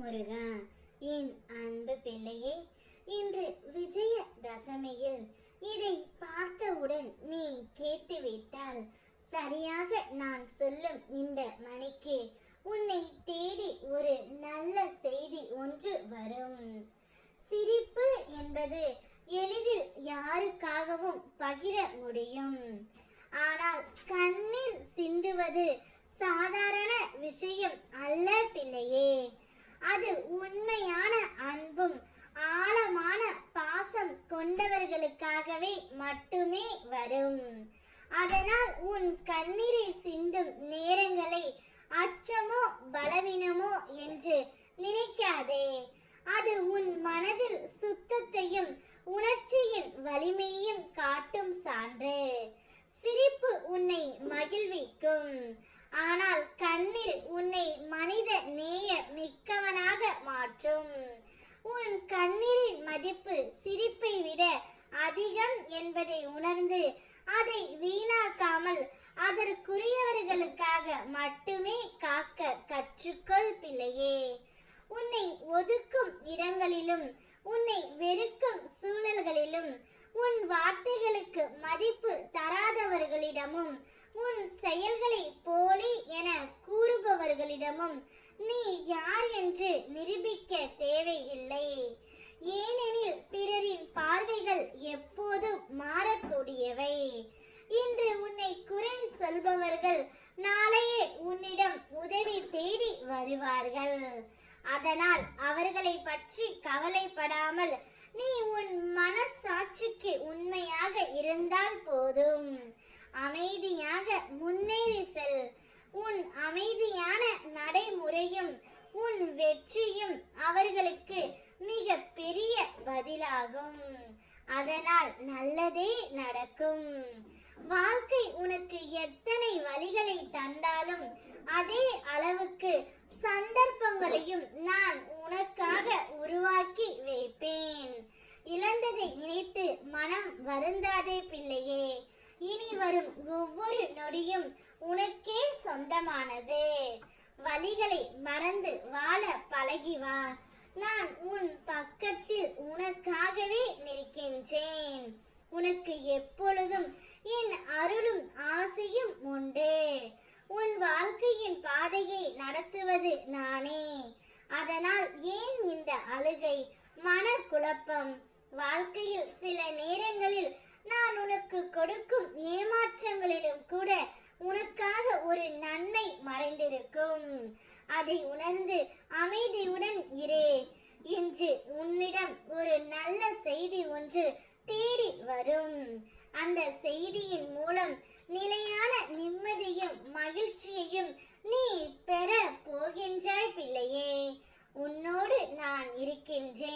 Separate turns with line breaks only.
முருகா என் அன்பு பிள்ளையே இன்று விஜய தசமியில் இதை பார்த்தவுடன் நீ கேட்டுவிட்டால் சரியாக நான் சொல்லும் இந்த மணிக்கு உன்னை தேடி ஒரு நல்ல செய்தி ஒன்று வரும். சிரிப்பு என்பது எளிதில் யாருக்காகவும் பகிர முடியும். ஆனால் கண்ணீர் சிந்துவது சாதாரண விஷயம் அல்ல பிள்ளையே. அது உண்மையான அன்பும் ஆழமான பாசம் கொண்டவர்களுக்காகவே மட்டுமே வரும். அதனால் உன் கண்ணீரை சிந்தும் நேரங்களை அச்சமோ பலவீனமோ என்று நினைக்காதே. அது உன் மனதில் சுத்தத்தையும் உணர்ச்சியின் வலிமையும் காட்டும் சான்று. சிரிப்பு உன்னை மகிழ்விக்கும். ஆனால் கண்ணீர் உன்னை மனித நேய மிக்கவனாக மாற்றும். உன் கண்ணீரின் மதிப்பு சிரிப்பை விட அதிகம் என்பதை உணர்ந்து அதை வீணாக்காமல் அதற்குரியவர்களுக்காக மட்டுமே காக்க கற்றுக்கொள் பிள்ளையே. உன்னை ஒதுக்கும் இடங்களிலும் உன்னை வெறுக்கும் சூழல்களிலும் உன் வார்த்தைகளுக்கு மதிப்பு தராதவர்களிடமும் உன் செயல்களை போலி என கூறுபவர்களிடமும் நீ யார் என்று நிரூபிக்க தேவையில்லை. ஏனெனில் பிறரின் பார்வைகள் எப்போதும் மாறக்கூடியவை. இன்று உன்னை குறை சொல்பவர்கள் நாளையே உன்னிடம் உதவி தேடி வருவார்கள். அதனால் அவர்களை பற்றி கவலைப்படாமல் நீ உன் மனசாட்சிக்கு உண்மையாக இருந்தால் போதும். அமைதியாக முன்னேறி செல். உன் அமைதியான நடைமுறையும் உன் வெற்றியும் அவர்களுக்கு மிக பெரிய பதிலாகும். அதனால் நல்லதே நடக்கும். வாழ்க்கை உனக்கு எத்தனை வழிகளை தந்தாலும் அதே அளவுக்கு சந்தர்ப்பங்களையும் நான் உனக்காக உருவாக்கி வைப்பேன். இழந்ததை நினைத்து மனம் வருந்தாதே பிள்ளையே. இனி வரும் ஒவ்வொரு நொடியும் உனக்கே சொந்தமானது. வழிகளை மறந்து வாழ பழகி வா. நான் உன் பக்கத்தில் உனக்காகவே நிற்கின்றேன். உனக்கு எப்பொழுதும் என் அருளும் ஆசையும் உண்டு. உன் வாழ்க்கையின் பாதையை நடத்துவது நானே. அதனால் ஏன் இந்த அழுகை? மனக்குழப்பம். வாழ்க்கையில் சில நேரங்களில் நான் உனக்கு கொடுக்கும் ஏமாற்றங்களிலும் கூட உனக்காக ஒரு நன்மை மறைந்திருக்கும். அதை உணர்ந்து அமைதியுடன் இரு. இன்று உன்னிடம் ஒரு நல்ல செய்தி ஒன்று தேடி வரும். அந்த செய்தியின் மூலம் நிலையான நிம்மதியும் மகிழ்ச்சியையும் நீ பெற போகின்றாய் பிள்ளையே. உன்னோடு நான் இருக்கின்றேன்.